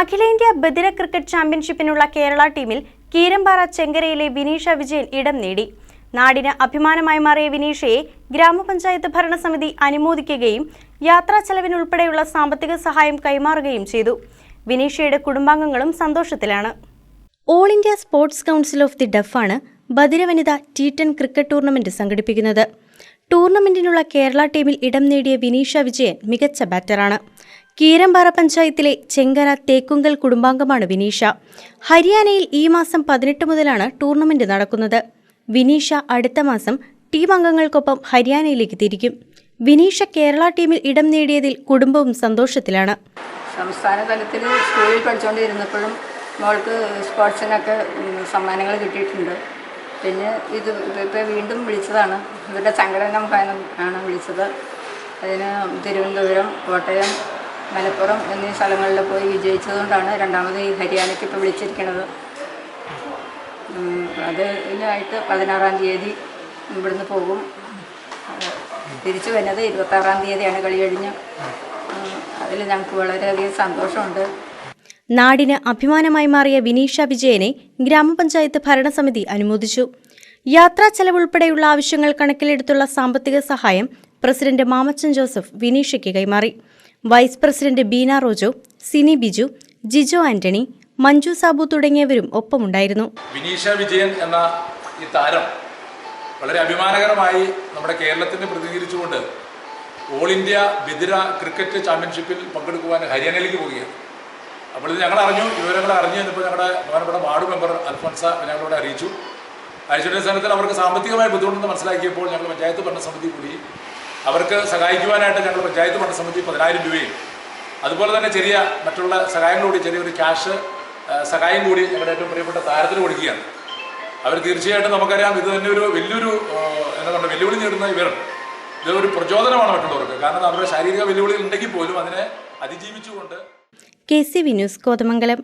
അഖിലേന്ത്യാ ബദിര ക്രിക്കറ്റ് ചാമ്പ്യൻഷിപ്പിനുള്ള കേരള ടീമിൽ കീരമ്പാറ ചെങ്കരയിലെ വിനീഷ വിജയൻ ഇടം നേടി. നാടിന് അഭിമാനമായി മാറിയ വിനീഷയെ ഗ്രാമപഞ്ചായത്ത് ഭരണസമിതി അനുമോദിക്കുകയും യാത്രാ ചെലവിനുൾപ്പെടെയുള്ള സാമ്പത്തിക സഹായം കൈമാറുകയും ചെയ്തു. വിനീഷയുടെ കുടുംബാംഗങ്ങളും സന്തോഷത്തിലാണ്. All India sports council of the ഡഫാണ് ബദിര വനിത ടി ടെൻ ക്രിക്കറ്റ് ടൂർണമെന്റ് സംഘടിപ്പിക്കുന്നത്. ടൂർണമെന്റിനുള്ള കേരള ടീമിൽ ഇടം നേടിയ വിനീഷ വിജയൻ മികച്ച ബാറ്ററാണ്. കീരമ്പാറ പഞ്ചായത്തിലെ ചെങ്കര തേക്കുങ്കൽ കുടുംബാംഗമാണ് വിനീഷ. ഹരിയാനയിൽ ഈ മാസം പതിനെട്ട് മുതലാണ് ടൂർണമെന്റ് നടക്കുന്നത്. വിനീഷ അടുത്ത മാസം ടീം അംഗങ്ങൾക്കൊപ്പം ഹരിയാനയിലേക്ക് തിരിക്കും. വിനീഷ കേരള ടീമിൽ ഇടം നേടിയതിൽ കുടുംബവും സന്തോഷത്തിലാണ്. സംസ്ഥാന തലത്തിൽ സ്കൂളിൽ പഠിച്ചുകൊണ്ടിരുന്നപ്പോഴും മോൾക്ക് സ്പോർട്സിനൊക്കെ സമ്മാനങ്ങൾ കിട്ടിയിട്ടുണ്ട്. പിന്നെ ഇത് ഇപ്പോൾ വീണ്ടും വിളിച്ചതാണ്. ഇവരുടെ സംഘടന ആണ് വിളിച്ചത്. അതിന് തിരുവനന്തപുരം കോട്ടയം മലപ്പുറം എന്നീ സ്ഥലങ്ങളിൽ പോയി വിജയിച്ചതുകൊണ്ടാണ് രണ്ടാമത് ഈ ഹരിയാനയ്ക്ക് ഇപ്പോൾ വിളിച്ചിരിക്കുന്നത്. അതിനായിട്ട് പതിനാറാം തീയതി ഇവിടുന്ന് പോകും. തിരിച്ചു വരുന്നത് ഇരുപത്താറാം തീയതിയാണ് കളി കഴിഞ്ഞ്. അതിൽ ഞങ്ങൾക്ക് വളരെയധികം സന്തോഷമുണ്ട്. നാടിന് അഭിമാനമായി മാറിയ വിനീഷ വിജയനെ ഗ്രാമപഞ്ചായത്ത് ഭരണസമിതി അനുമോദിച്ചു. യാത്രാ ചെലവുൾപ്പെടെയുള്ള ആവശ്യങ്ങൾ കണക്കിലെടുത്തുള്ള സാമ്പത്തിക സഹായം പ്രസിഡന്റ് മാമച്ചൻ ജോസഫ് വിനീഷയ്ക്ക് കൈമാറി. Vice president Beena Rojo Sini Biju Jijo Antony Manju Sabu തുടങ്ങിയവരും ഒപ്പമുണ്ടായിരുന്നു. വിനീഷ വിജയൻ എന്ന ഈ താരം വളരെ അഭിമാനകരമായി നമ്മുടെ കേരളത്തിനെ പ്രതികരിച്ചുകൊണ്ട് ഓൾ ഇന്ത്യ ബിദിര ക്രിക്കറ്റ് ചാമ്പ്യൻഷിപ്പിൽ പങ്കെടുക്കുവാൻ ഹരിയാനയിലേക്ക് പോവുകയാണ്. അപ്പോൾ ഇത് ഞങ്ങൾ അറിഞ്ഞു. വിവരങ്ങൾ അറിഞ്ഞു എന്നിപ്പോൾ ഞങ്ങളുടെ ബഹുമാനപ്പെട്ട വാർഡ് മെമ്പർ അൽഫോൻസ ഞങ്ങളോട് അറിയിച്ചു. അയച്ചിട്ട അവർക്ക് സാമ്പത്തികമായ ബുദ്ധിമുട്ടെന്ന് മനസ്സിലാക്കിയപ്പോൾ ഞങ്ങൾ പഞ്ചായത്ത് ഭരണസമിതി കൂടി അവർക്ക് സഹായിക്കുവാനായിട്ട് ഞങ്ങൾ പഞ്ചായത്ത് ഭരണസമിതി പതിനായിരം രൂപയും അതുപോലെ തന്നെ ചെറിയ മറ്റുള്ള സഹായങ്ങൾ കൂടി ചെറിയൊരു ക്യാഷ് സഹായം കൂടി ഞങ്ങളുടെ ഏറ്റവും പ്രിയപ്പെട്ട താരത്തിന് കൊടുക്കുകയാണ്. അവർ തീർച്ചയായിട്ടും നമുക്കറിയാം ഇത് തന്നെ ഒരു വലിയൊരു എന്താ പറയുക വെല്ലുവിളി നേടുന്ന ഇവർ ഇത് ഒരു പ്രചോദനമാണ് മറ്റുള്ളവർക്ക്. കാരണം അവരുടെ ശാരീരിക വെല്ലുവിളി ഉണ്ടെങ്കിൽ പോലും അതിനെ അതിജീവിച്ചുകൊണ്ട് കെ സി വിന്യൂസ് കോതമംഗലം.